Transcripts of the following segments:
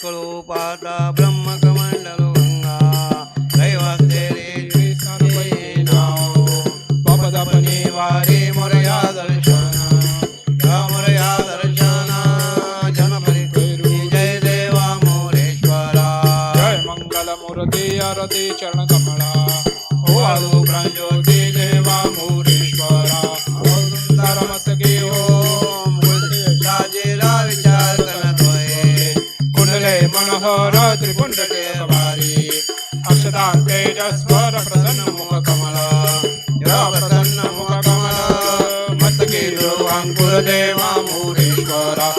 शुक्लोपाता ब्रह्मकमण्डलो मनोहर त्रिकुंडले भारी अक्षता तेजस्वर प्रसन्न मुख प्रसन्न मुख कमल अंकुर देवा मोरेश्वरा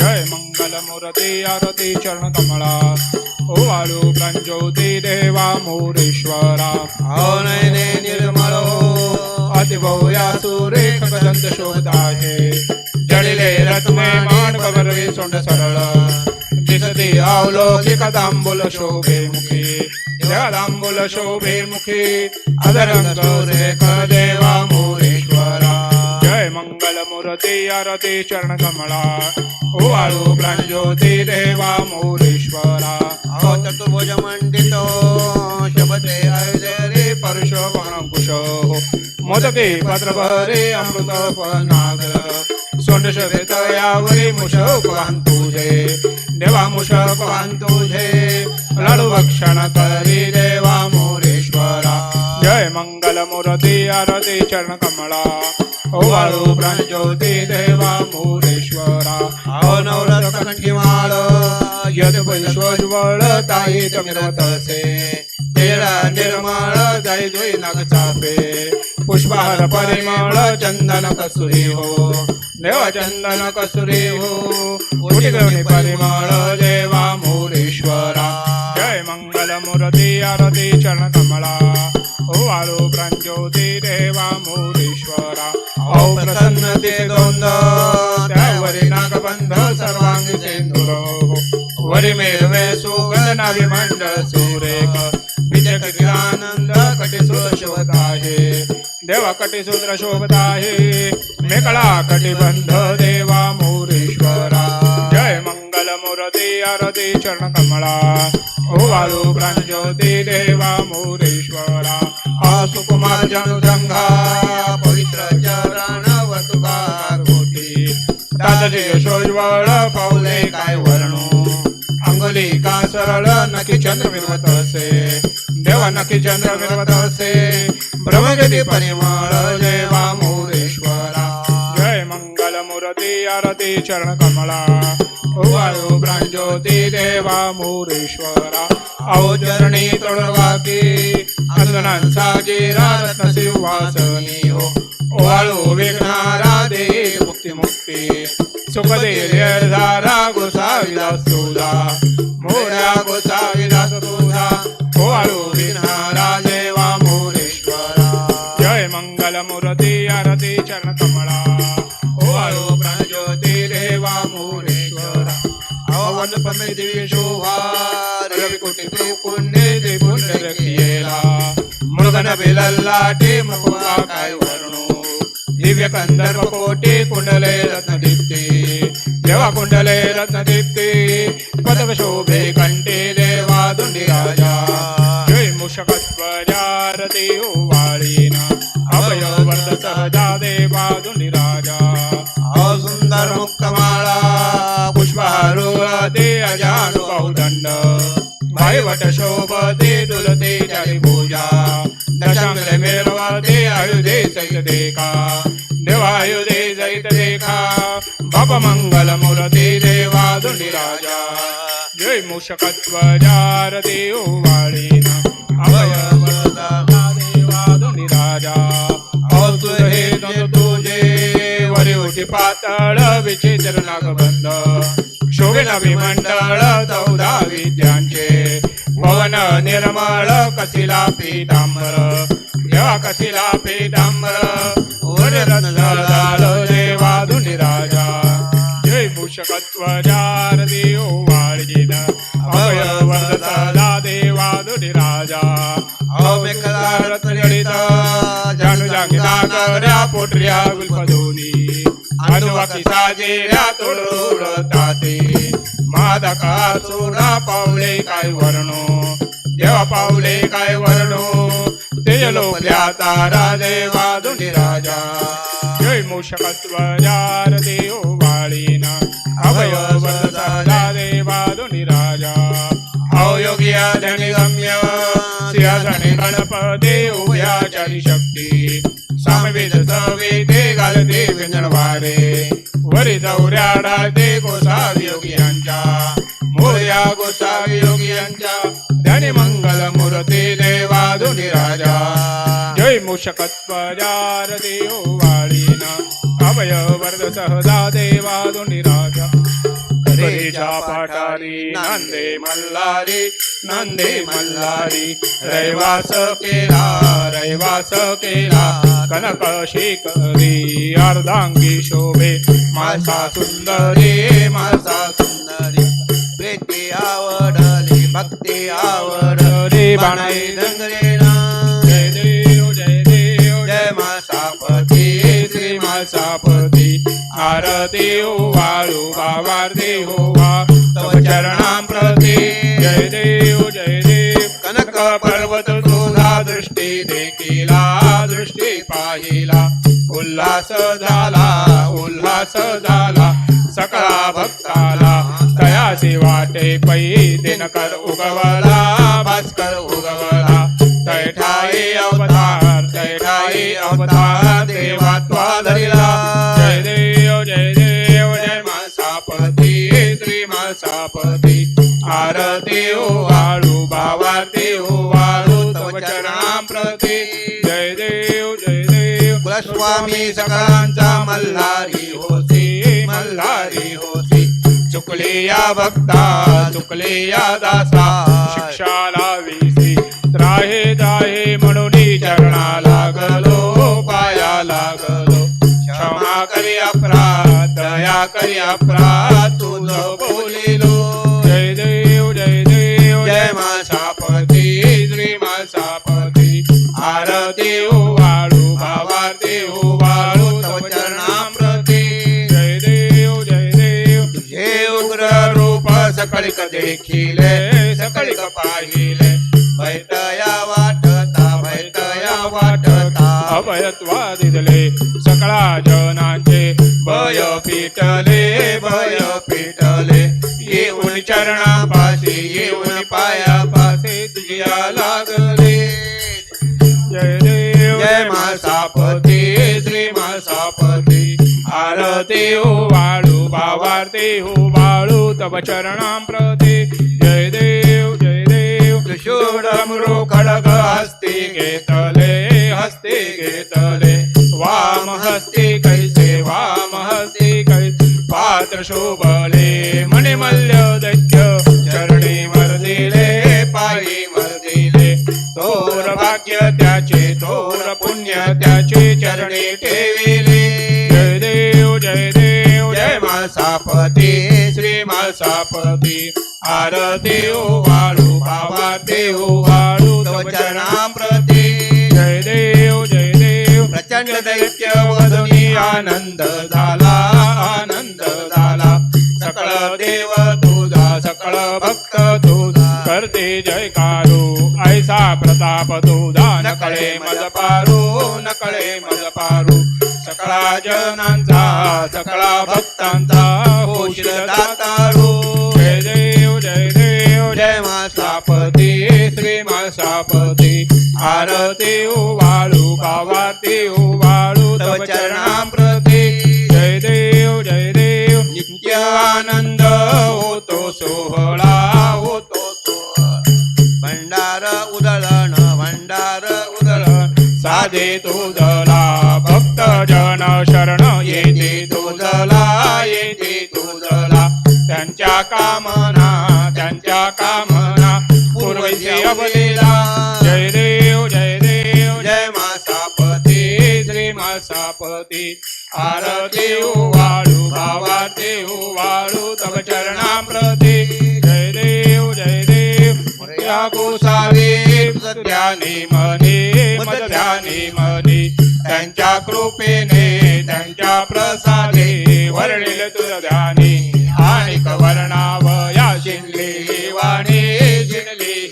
जय मंगल मूर्ती आरती चरण कमळा ओ वाळू प्रंज्योती देवा मोरेश्वरा आओ नयने निर्मल सुरेख गंध शोधाहे जडिले रत्ने माणकवरवे सोंड सरळ। अवलोकिक तांबूल शोभे मुखी. जगदांबूल शोभे मुखी. सुरेख देवा मोरेश्वरा. जय मंगल मूर्ती आरती चरण कमळा ओ वाळू प्रांज्योती देवा मोरेश्वरा. आओ चतुर्भुज मंडितो शबते आयुधे रे परुषो कुश मोदके पत्रभरे अमृत नागर सोंड शोभित यावरी मुशक वाहन तुझे देवा मुशक तुझे लाडू करी देवा मोरेश्वरा। जय मंगल मूर्ती आरती चरण कमळा ओ वाळू प्रांज्योती देवा मोरेश्वरा। ओ नवरत्न कंठी माळ यद पंचोज्वळ ताई तमिरतसे तेरा निर्मळ जाई जोई नाग चापे। पुष्पहार परिमळ चंदन कसुरी हो। देवा चंदन कसुरी हो परिमळ देवा मोरेश्वरा। जय मंगल मूर्ती आरती चरण कमळा ओ वाळू प्रांज्योती देवा मोरेश्वरा। औ प्रसन्न ते दोंद त्यावरी नागबंध सर्वांगी सेंदुर वरी मेळवे सुगंध नाभी मंडळ सुरेख। विजय आनंद कटी शोभत आहे देवा कटी सूत्र शोभत आहे मेकळा कटिबंध देवा मोरेश्वरा। जय मंगल मूर्ती आरती चरण कमळा ओ वाळू प्रांज्योती देवा मोरेश्वरा। आ सुकुमार जनुजंघा पवित्र चरण वतुकार कोटी दादाजी यशोज्वळ पाऊले काय वर्णू। अंगुली का सरळ नकी चंद्र मिळवत असे। देवा नकी चंद्र मिळवत असे। ब्रह्मगती परिमळ देवा मोरेश्वरा जय मंगल मूर्ती आरती चरण कमळा ओ वाळू प्रांज्योती देवा मोरेश्वरा आओ चरणी तोडवाकी अंजनांचा जिरा रत्न सिंहासनी हो। ओ वाळू विघ्नारा दे मुक्ती। मुक्ती सुख दे धारा गोसाविलास तुझा मोऱ्या गोसाविलास मूर्ती आरती चरण कमळा ओ वाळू प्राणज्योती देवा मोरेश्वरा अवन पमे दिव्य शोभा। रवी कोटी कुंडे मृगन बिलल्लाटे मुकुळा काय वर्णू। दिव्य कंदर्प कोटी कुंडले रत्नदीप्ते। देवा कुंडले रत्नदीप्ते। पदव शोभे कंठे देवा दुंडी राजा। जय मुषकत्वजारती हो वाळीना वट शोभते डुलते चारी पूजा दशांगले मिळवते आयुधे सैत देखा देवायुधे सैत देखा बाप मंगल मूर्ती देवा दुंडी राजा जय मूषकत्व जार देव वाळीना अभय वरदा देवा दुंडी राजा औतु हे तनु तुझे वरी उठी पातळ विचित्र नागबंध। शोभे नवी मंडळ चौदा विद्यांचे। पवन निर्मळ कसिला पीतांबर. देवा कसिला पीतांबर वर रत्न देवा दुंडी राजा. जय भूषकत्व चार देव वाळीन अभय वरदा देवा दुंडी राजा. अमेकला रत्नजडित जाणू जांगिता करया पोटऱ्या गुल्पदोनी मादका चोरा पावले काय वर्णो? देवा पावले काय वर्णो? तेज लोकल्या तारा देवा दुनी राजा. जय मूषकत्व देव वाळीना. अभय वरदा देवा दुनी राजा. अवयोगिया धनी गम्य सिंहासने गणपती उभ्या चारी शक्ती सामवेद घालते व्यंजनवारे वरी गोसावी मोर्या गोसावी धनी मंगल मूर्ती देवा राजा जय जार देव वाळीना अभय देवा राजा नंदे मल्हारी नंदे मल्हारी रैवास केला रैवास केला कनक शेकरी अर्धांगी शोभे। मासा सुंदरी मासा सुंदरी प्रीती आवडली भक्ती आवडली। बाणाई बाणाई डंगरेना जय देव जय देव जय मासापती श्री मासापती। आरती वाळू बावार देव वा तव चरणां प्रती। जय देव जय देव। कनक पर्वत दृष्टी देखिला दृष्टी पाहिला. उल्हास झाला उल्हास झाला. सकळा भक्ताला तयासी वाटे पै. दिनकर उगवला भास्कर उगवला. तैठाई अवतार तैठाई अवतार देवात्वा धरिला. जय देव जय देव जय मासापती श्री मासापती. आरती वाळू जय देव जय देव कुलस्वामी सकळांचा मल्हारी होसी मल्हारी होती. चुकले या भक्ता चुकले या दासा. शिक्षा लावीसी त्राहे त्राहे म्हणून चरणा लागलो पाया लागलो. क्षमा करी अपराध दया करी अपराध तुझ सकळिक देखिले सकळिक पाहिले बैठया वाटता बैठया वाटता. अभयत्वा दिले सकळा जनांचे भय पिटले भय पिटले. येऊन चरणापाशी येऊन पायापाशी तुझ्या लागले. जय देव जय मासापती श्री मासापती आरती वाळू भावार्ते हो वाळू तव चरणां प्रति. जय देव जय देव. त्रिशूळमृ खडग हस्ती घेतले हस्ती घेतले वाम हस्ते कैसे वाम हस्ते कैसे पात्र शोभले मणिमल्य दैत्य चरणे मर्दिले पायी मर्दिले. तोर भाग्य त्याचे तोर पुण्य त्याचे चरणी ठेवे. आरती वाळू भावाती वाळू तव चरणां प्रती जय देव जय देव. प्रचंड दैत्य वदनी आनंद झाला आनंद झाला. सकळ देव तुझा सकळ भक्त तुझा. करते जयकारो ऐसा प्रताप तुझा. नकळे मज पारू नकळे आरती वाळू ध्यानी मनी मद ध्यानी मनी. त्यांच्या कृपेने त्यांच्या प्रसादे वर्णिल तुझ ध्यानी. आणि कवर्णाव या शिंदली वाणी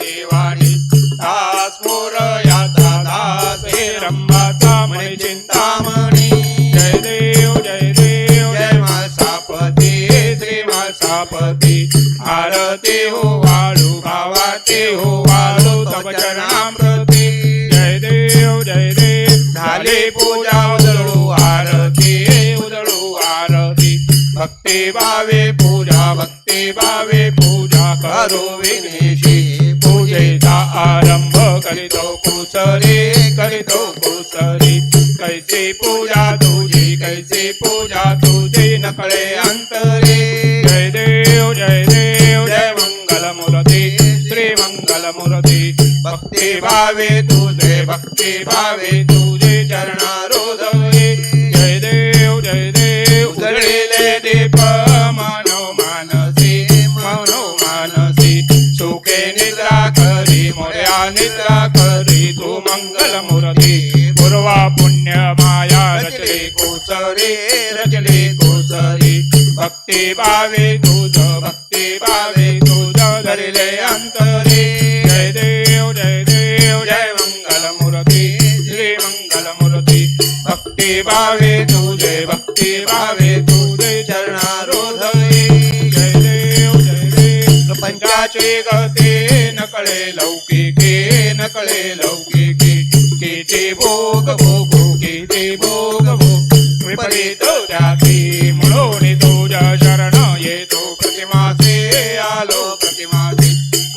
ही वाणी. दास मोर याचा दास हे रंभाचा चिंतामणी जय देव जय देव जय मसापती श्री मसापती आरती हो वाळू भावाती हो वाळू तपचर भक्ति भावे पूजा भक्ति भावे पूजा करो विघ्नेशी पूजेचा आरंभ करितो कुसरी करितो कुसरी। कैसी पूजा तुझी कैसी पूजा तुझी नकळे अंतरे। जय देव जय देव जय मंगल मूर्ती श्री मंगल मूर्ती। भक्ति भावे तुझे भक्ति भावे तुझे चरणारो पुण्य माया रचले कोसरी रचले कोसरी. भक्ती भावे तुझ भक्ती भावे तुझ धरले अंतरी. जय देव जय देव जय मंगल मूर्ती श्री मंगल मूर्ती भक्ती भावे तुझे भक्ती भावे तुझे चरणारोधये जय देव जय देव प्रपंचाची गते नकळे लौकिके नकळे लौकिके. किती भोग भोग म्हणून तुझ्या शरण येतो प्रतिमासे आलो प्रतिमासे.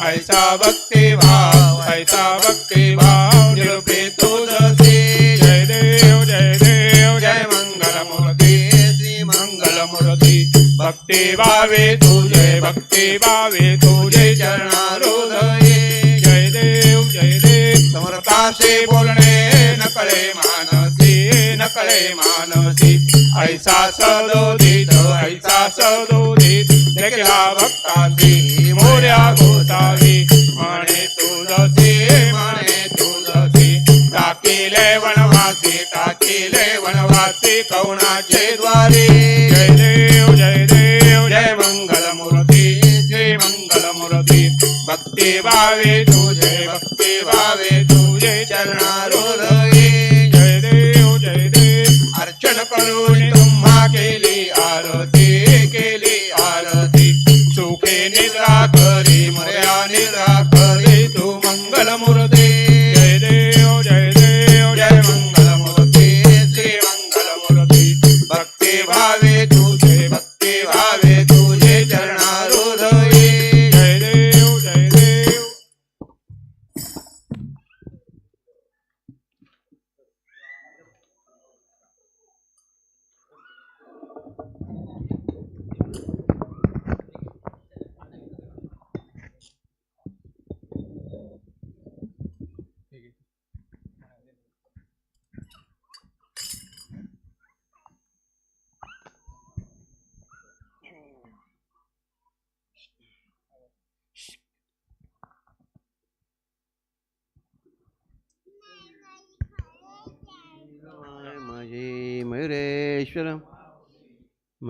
ऐसा भक्ती भाव ऐसा भक्ती भाव तुझसे. जय देव जय देव जय मंगल मूर्ती श्री भक्ती भावे तुझे भक्ती भावे ऐसा सदोदित ऐसा सदोदित देखला भक्तासी मोर्या गोसावी. म्हणे तुलसी म्हणे तुलसी टाकिले वनवासी टाकिले वनवासी कौणाचे द्वारे. जय देव जय देव जय मंगल मूर्ती जय मंगल मूर्ती. भक्ती भावे तुझे भक्ती भावे तुझे चरणारोधये अर्चन करून तुम्हा केली आरती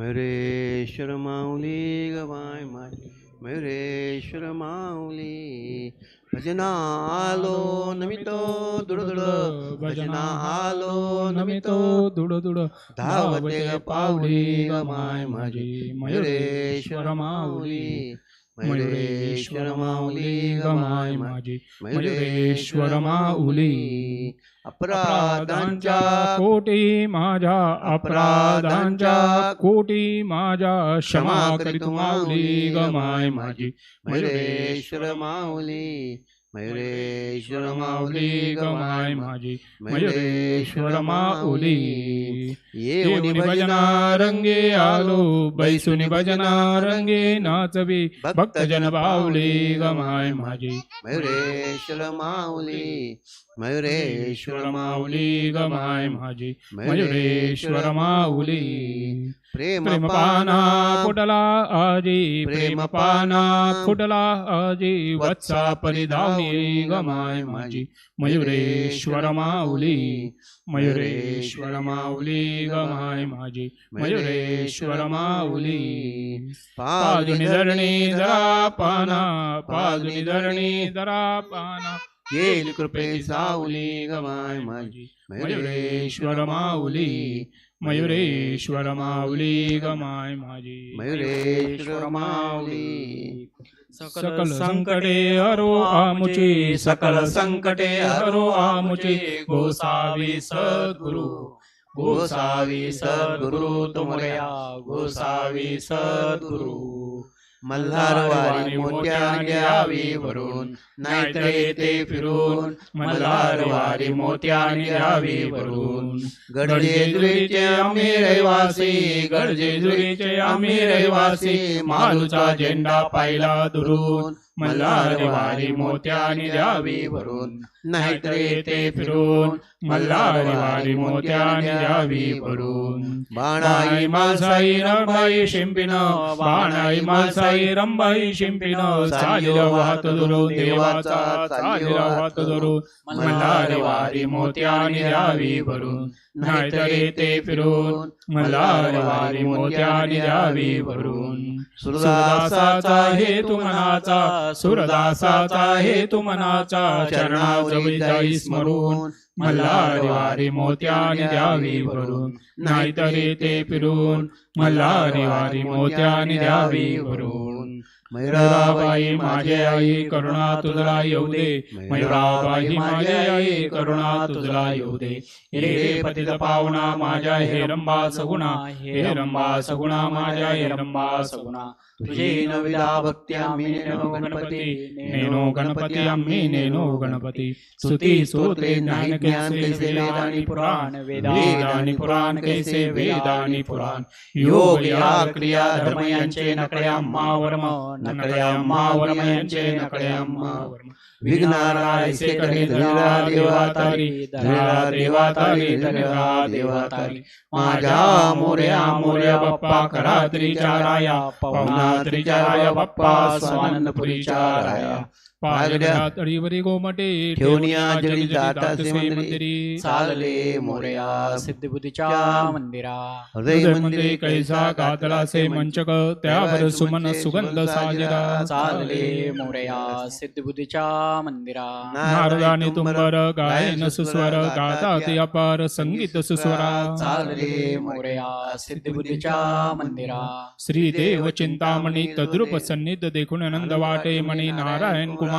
मयुरेश्वर माऊली गवाय माझे मयुरेश्वर माऊली भजना आलो नमितो दुडदुड. भजना आलो नमितो दुड दुड धावते पावली गमाय माझी मयुरेश्वर माऊली मयुरेश्वर माऊली गमाय माझी मयुरेश्वर माऊली. अपराधांच्या कोटी माझ्या अपराधांच्या कोटी माझ्या क्षमा करीत माऊली गमाय माझी मयुरेश्वर माऊली. मयुरेश्वर माऊली गमाय माझी. मयुरेश्वर माऊली येऊनी येऊनी भजना रंगे आलो. बैसुनी भजना रंगे नाचवी. भक्तजन बावली गमाय माझी. मयुरेश्वर माऊली मयुरेश्वर माऊली गमाय माझी. मयुरेश्वर माऊली प्रेम पाना फुटला आजी प्रेम पाना फुटला आजी वत्सा परिधावली गमाय माझी मयुरेश्वर माऊली मयुरेश्वर माऊली गमाय माझी मयुरेश्वर माऊली. पाजुनी धरणी जरा पाना पाजुनी धरणी जरा पाना. येईल कृपे सावली गमाय माझी मयुरेश्वर माऊली मयुरेश्वर माऊली गमाय माझी मयुरेश्वर माऊली सकल संकटे हरो आमुची सकल संकटे हरो आमुची गोसावी सद्गुरु। गोसावी सद्गुरु तुमऱ्या गोसावी सद्गुरु। मल्हारवारी मोत्या द्यावी वरून. नाहीतर येते फिरून. मल्हारवारी मोत्या द्यावी वरून. गडजेजुरीचे आम्ही रहिवासी गडजेजुरीचे आम्ही रहिवासी. मालूचा झेंडा पाहिला दुरून. मल्हारवारी मोत्याने द्यावी वरून. नाहीतर येते फिरून. मल्हारवारी मोत्याने द्यावी वरून. बाणाई मासाई रंबाई शिंपिन बाणाई मासाई रंबाई शिंपिन चालिल वाहत दुरो देवाचा चालिल वाहत दुरो. मल्हारवारी मोत्याने द्यावी वरून. नाहीतर येते फिरून. मल्हारवारी मोत्याने द्यावी वरून. सुरदासाचा हेतू मनाचा सुरदासाचा हेतू मनाचा चरणाजवळी जाई स्मरून मल्हारवारी मोत्याने द्यावी भरून नाहीतर ते फिरून मल्हारवारी मोत्याने द्यावी भरून. मयुराबाई माझे आई करुणा तुझला येऊ दे मयुराबाई माझे आई करुणा तुझला येऊ दे हे पतित पावना माझ्या हे रंबा सगुणा हे रंबा सगुणा माझ्या हे रंबा सगुणा तुझे नविला आम्ही नेनो गणपती नेनो गणपती आम्ही नेनो गणपती. स्तुती स्तोत्रे ज्ञान कैसे वेदानी पुराण वेदानी पुराण कैसे वेदानी पुराण. योग या क्रिया धर्म यांचे नकडे आम्हा वर्म नकडे यांचे वर्म विघ्नारायसे कडे धरा देवा तारी धरा देवा तारी धरा देवा तारी माझ्या मोर्या मोर्या बाप्पा करा त्रिचाराया पवना त्रिचाराया बाप्पा स्वानंदपुरीच्या राया पाजल्या तळीवरी गोमटे ठेवून या जळी जाता जातासे मंदिरी चालले मोरया सिद्धिबुद्धीच्या मंदिरा. हृदय हृदय मंदिरे कैसा कातळासे मंचक त्यावर सुमन सुगंध साजरा. चालले मोरया सिद्धिबुद्धीच्या मंदिरा. नारदाने तुंबर गायन सुस्वर गातात अपार संगीत सुस्वरा. चालले मोरया सिद्धिबुद्धीच्या मंदिरा. श्रीदेव चिंतामणी तद्रुप सन्निध देखून आनंद वाटे मणी नारायण कुमारा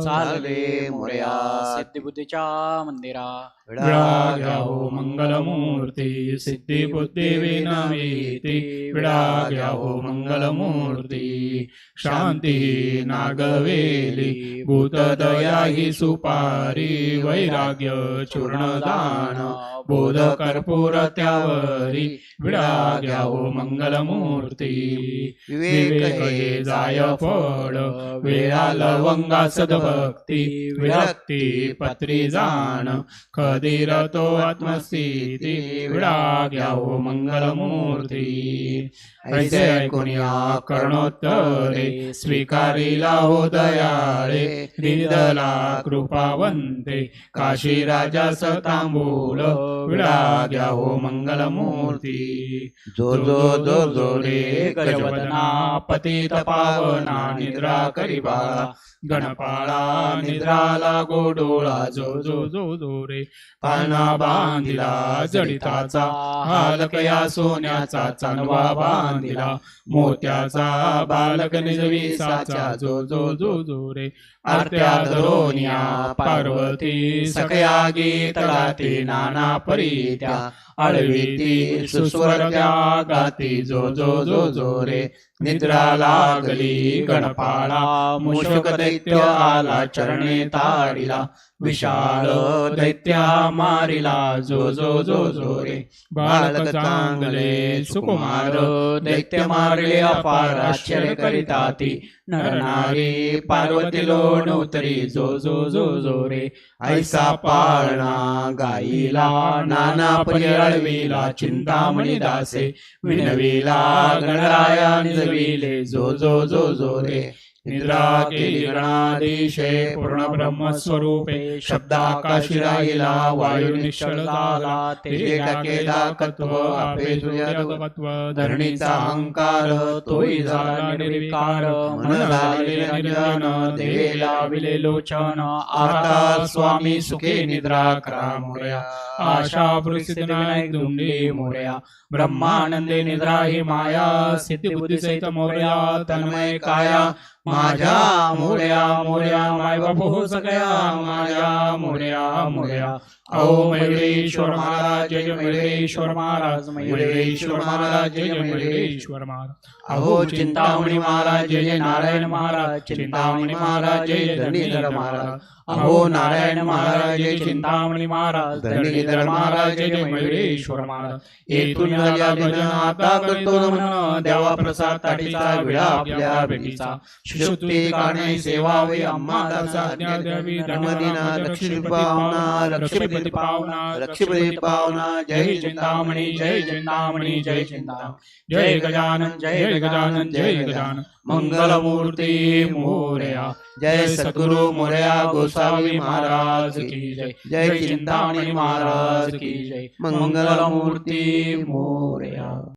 चालले मोरया. सिद्धिबुद्धीच्या मंदिरा. विडा घ्या हो मंगलमूर्ती. सिद्धी बुद्धी नामेती विडा घ्या हो मंगलमूर्ती. शांती नागवेली. भूतदया ही सुपारी. वैराग्य चूर्णदान. बोध कर्पूर त्यावरी. विडा घ्या हो मंगलमूर्ती. विवेक हे जाय फळ. वेळा लवंगा सदभक्ती विरक्ती पत्री जाण खदीर तो आत्मस्थिती विडा घ्या मंगलमूर्ती। ऐसे ऐकून या कर्णोत्तरे स्वीकारिला हो दयाळे हृदला कृपावंते काशी राजा सतांबूल विडा घ्या हो मंगलमूर्ती। जो जो जो जो रे गजवदना पतित पावना निद्रा करिबा। गणपाळा निद्राला गोडोळा जो जो जो जो रे पाना बांधिला जडिताचा हालक या सोन्याचा चांदवा बांधिला मोत्याचा बालक निजविसाचा जो जो जो जो रे आरत्या धरोनिया पार्वती सकया गीतगाती नाना परीत्या आळवीती सुस्वरत्या गाती जो जो जो जो रे. निद्रा लागली गणपाळा मुशक दैत्य आला चरणे तारिला. विशाल दैत्या मारिला जो जो जो जो रे. बालक चांगले सुकुमार दैत्य मारले अपार आश्चर्य करिताती नरनारी पार्वती लोण जो जो जो जो रे. ऐसा पाळणा गाईला नाना परिळविला चिंतामणी दासे. विनविला गणराया निजविले जो जो जो जो रे. निद्रा पूर्णब्रह्मस्वरूपे शब्दाकाशिराहिला वायुनिश्चलताला ब्रह्मस्वरूपे कत्व आपे धरणीचा अहंकार तोही झाला निर्विकार मन झाले निरंजन देहे लाविले आता स्वामी सुखे निद्रा करा मोर्या आशा परिस्थिती नायक दुंडी मोर्या ब्रह्मानंदे निद्रा ही माया सिद्धी बुद्धी सहित मोर्या तन्मय काया माझ्या मोर्या मोर्या माय बापू सगळ्या माझ्या मोर्या मोर्या। अहो मयुरेश्वर महाराज जय मयुरेश्वर महाराज मयुरेश्वर महाराज जय मयुरेश्वर महाराज. अहो चिंतामणी महाराज जय जय नारायण महाराज चिंतामणी महाराज जय धरणीधर महाराज. अहो नारायण महाराज जय चिंतामणी महाराज धरणीधर महाराज जय जय मयुरेश्वर महाराज. येथून भजन आता करतो नमन देवा प्रसाद ताटीचा विडा आपल्या भेटीचा. काणे सेवा वे आम्हा दासा धर्मदिना लक्ष्मी लक्ष्मीपती पावना लक्ष्मीपती पावना जय चिंतामणी जय चिंतामणी जय चिंतामणी जय गजानन जय गजानन जय गजानन। मंगलमूर्ती मोरया। जय सद्गुरु मोरया गोसावी महाराज की जय। जय चिंतामणी महाराज की जय। मंगलमूर्ती मोरया।